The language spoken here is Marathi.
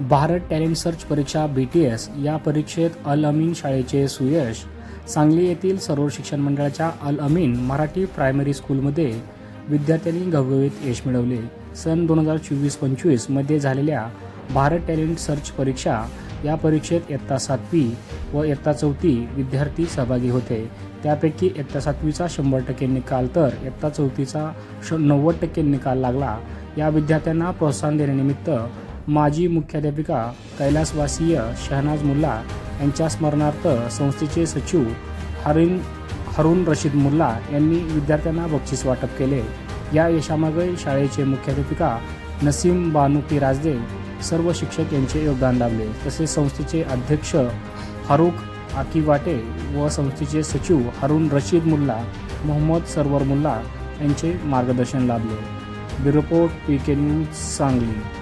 भारत टॅलेंट सर्च परीक्षा बी टी एस या परीक्षेत अल अमीन शाळेचे सुयश. सांगली येथील सर्व शिक्षण मंडळाच्या अल अमीन मराठी प्रायमरी स्कूलमध्ये विद्यार्थ्यांनी घवघवीत यश मिळवले. सन दोन हजार चोवीस पंचवीसमध्ये झालेल्या भारत टॅलेंट सर्च परीक्षा या परीक्षेत इयत्ता सातवी व इयत्ता चौथी विद्यार्थी सहभागी होते. त्यापैकी इयत्ता सातवीचा शंभर टक्के निकाल तर इयत्ता चौथीचा श नव्वद टक्के निकाल लागला. या विद्यार्थ्यांना प्रोत्साहन देण्यानिमित्त माजी मुख्याध्यापिका कैलासवासीय शहनाज मुल्ला यांच्या स्मरणार्थ संस्थेचे सचिव हरिन हरुण रशीद मुल्ला यांनी विद्यार्थ्यांना बक्षीस वाटप केले. या यशामागे शाळेचे मुख्याध्यापिका नसीम बानुकी राजदे सर्व शिक्षक यांचे योगदान लाभले. तसेच संस्थेचे अध्यक्ष फारुख आकीवाटे व संस्थेचे सचिव हरुण रशीद मुल्ला मोहम्मद सरवर मुल्ला यांचे मार्गदर्शन लाभले. Bureau report P K news Sangli.